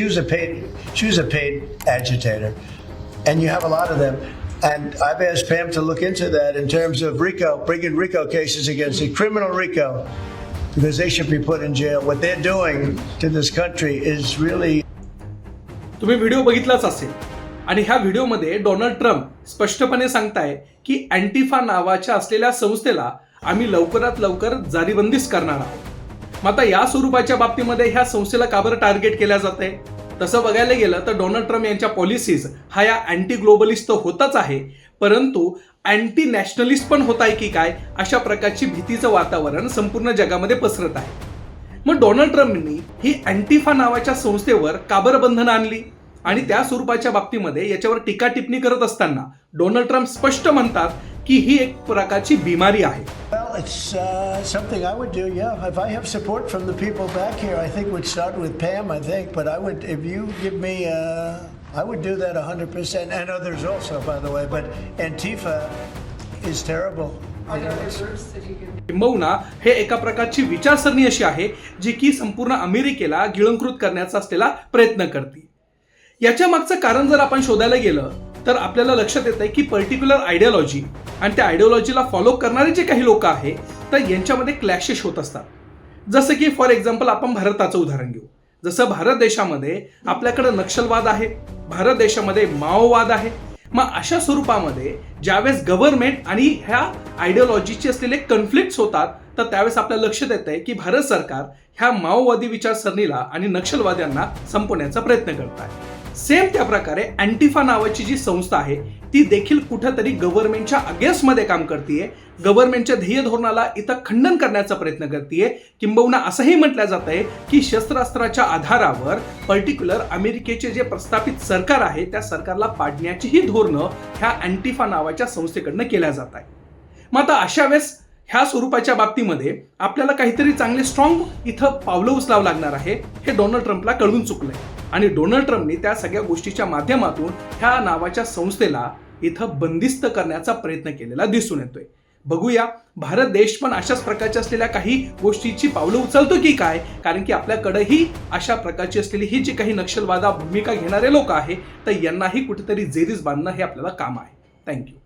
She was a paid she was a paid agitator, and you have a lot of them. And I've asked Pam to look into that in terms of RICO, bringing RICO cases against the criminal RICO, because they should be put in jail. What they're doing to this country is really तुम्ही video बघितलाच असेल आणि ह्या व्हिडिओमध्ये Donald Trump स्पष्टपणे सांगताय की अँटिफा नावाच्या असलेल्या संस्थेला आम्ही लवकरात लवकर जारीबंदीच करणार आहोत मग आता या स्वरूपाच्या बाबतीमध्ये ह्या संस्थेला का बरं टार्गेट केल्या जाते? तसं बघायला गेलं तर डोनाल्ड ट्रम्प यांच्या पॉलिसीज हा या अँटी ग्लोबलिस्ट तर होताच आहे. परंतु अँटी नॅशनलिस्ट पण होत आहे की काय? अशा प्रकारची भीतीचं वातावरण संपूर्ण जगामध्ये पसरत आहे. मग डोनाल्ड ट्रम्पनी ही अँटिफा नावाच्या संस्थेवर काबर बंधनं आणली? आणि त्या स्वरूपाच्या बाबतीमध्ये याच्यावर टीका टिप्पणी करत असताना डोनाल्ड ट्रम्प स्पष्ट म्हणतात की ही एक प्रकारची बिमारी आहे. It's uh, something I would do. Yeah, if I have support from the people back here, I think would start with Pam. I think, but I would if you give me. Uh, I would do that 100%, and others also, by the way. But Antifa is terrible. किंबहुना हे एका प्रकारची विचारसरणी अशी आहे जी की संपूर्ण अमेरिकेला गिळंकृत करण्याचा असलेला प्रयत्न करते याच्या मागचं कारण जर आपण शोधायला गेलं तर आपल्याला लक्षात येत आहे की पर्टिक्युलर आयडिओलॉजी आणि त्या आयडिओलॉजीला फॉलो करणारे जे काही लोक आहे तर यांच्यामध्ये क्लॅशेस होत असतात. जसं की फॉर एक्झाम्पल आपण भारताचं उदाहरण घेऊ. जसं भारत देशामध्ये आपल्याकडे नक्षलवाद आहे भारत देशामध्ये माओवाद आहे मग अशा स्वरूपामध्ये ज्यावेळेस गव्हर्नमेंट आणि ह्या आयडिओलॉजीचे असलेले कन्फ्लिक्ट होतात तर त्यावेळेस आपल्या लक्षात येत आहे की भारत सरकार ह्या माओवादी विचारसरणीला आणि नक्षलवाद्यांना संपवण्याचा प्रयत्न करत आहे. सेम त्या प्रकारे अँटिफा नावाची जी संस्था आहे ती देखील कुठंतरी गव्हर्नमेंटच्या अगेन्स्टमध्ये काम करते गव्हर्नमेंटच्या ध्येय धोरणाला इथं खंडन करण्याचा प्रयत्न करते किंबहुना असंही म्हटलं जात आहे की शस्त्रास्त्राच्या आधारावर पर्टिक्युलर अमेरिकेचे जे प्रस्थापित सरकार आहे त्या सरकारला पाडण्याचीही धोरणं ह्या अँटिफा नावाच्या संस्थेकडनं केल्या जात आहे मग आता अशा वेळेस ह्या स्वरूपाच्या बाबतीमध्ये आपल्याला काहीतरी चांगले स्ट्रॉंग इथं पावलं उचलावं लागणार आहे हे डोनाल्ड ट्रम्पला कळून चुकलंय. आणि डोनाल्ड ट्रम्पनी त्या सगळ्या गोष्टीच्या माध्यमातून ह्या नावाच्या संस्थेला इथं बंदिस्त करण्याचा प्रयत्न केलेला दिसून येतोय. बघूया भारत देश पण अशाच प्रकारच्या असलेल्या काही गोष्टीची पावलं उचलतो की काय? कारण की आपल्याकडेही अशा प्रकारची असलेली ही जी काही नक्षलवादा भूमिका घेणारे लोक आहे तर यांनाही कुठेतरी जेरीस बांधणं हे आपल्याला काम आहे. थँक्यू